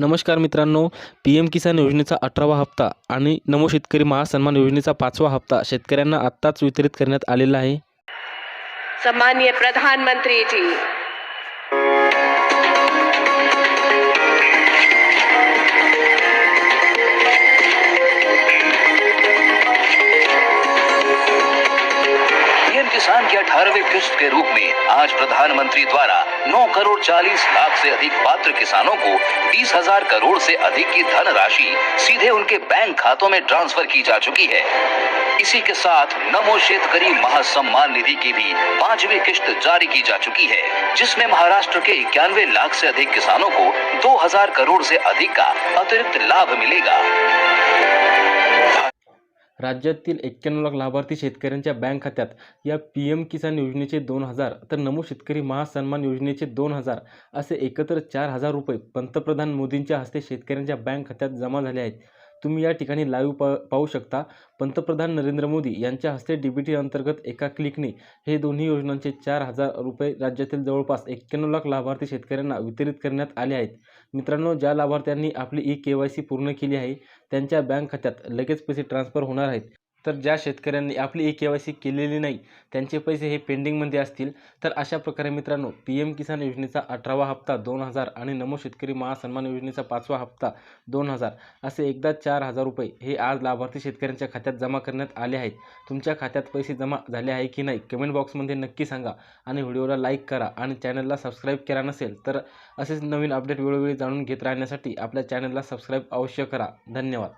नमस्कार मित्रांनो P M किसान योजनेचा अठरावा हप्ता आणि नमो शेतकरी महासन्मान योजनेचा पाचवा हप्ता शेतकऱ्यांना आत्ताच वितरित करण्यात आलेला आहे. सम्मानीय प्रधानमंत्री जी किसान के अठारहवें किस्त के रूप में। आज प्रधानमंत्री द्वारा 9 करोड़ 40 लाख से अधिक पात्र किसानों को बीस हज़ार करोड़ से अधिक की धनराशि सीधे उनके बैंक खातों में ट्रांसफ़र की जा चुकी है। इसी के साथ नमो शेतकरी महासम्मान निधि की भी पांचवी किस्त जारी की जा चुकी है, जिसमें महाराष्ट्र के इक्यानवे लाख से अधिक किसानों को 2000 करोड़ से अधिक का अतिरिक्त लाभ मिलेगा। राज्यातील एक्क्याण्णव लाख लाभार्थी शेतकऱ्यांच्या बँक खात्यात. या पी एम किसान योजनेचे दोन हजार तर नमो शेतकरी महासन्मान योजनेचे दोन हजार असे एकत्र चार हजार रुपये पंतप्रधान मोदींच्या हस्ते शेतकऱ्यांच्या बँक खात्यात जमा झाले आहेत. तुम्ही या ठिकाणी लाईव्ह पा पाहू शकता. पंतप्रधान नरेंद्र मोदी यांच्या हस्ते डी बी टी अंतर्गत एका क्लिकने हे दोन्ही योजनांचे चार हजार रुपये राज्यातील जवळपास एक्क्याण्णव लाख लाभार्थी शेतकऱ्यांना वितरित करण्यात आले आहेत. मित्रांनो ज्या लाभार्थ्यांनी आपली ई के वाय सी पूर्ण केली आहे त्यांच्या बँक खात्यात लगेच पैसे ट्रान्स्फर होणार आहेत. तर ज्या शेतकऱ्यांनी आपली ई के वाय सी केलेली नाही त्यांचे पैसे हे पेंडिंगमध्ये असतील तर अशा प्रकारे मित्रांनो पी एम किसान योजनेचा अठरावा हप्ता दोन हजार आणि नमो शेतकरी महासन्मान योजनेचा पाचवा हप्ता दोन हजार असे एकदा चार हजार रुपये हे आज लाभार्थी शेतकऱ्यांच्या खात्यात जमा करण्यात आले आहेत. तुमच्या खात्यात पैसे जमा झाले आहे की नाही कमेंट बॉक्समध्ये नक्की सांगा आणि व्हिडिओला लाईक करा आणि चॅनलला सबस्क्राईब केला नसेल तर असेच नवीन अपडेट वेळोवेळी जाणून घेत राहण्यासाठी आपल्या चॅनलला सबस्क्राईब अवश्य करा. धन्यवाद.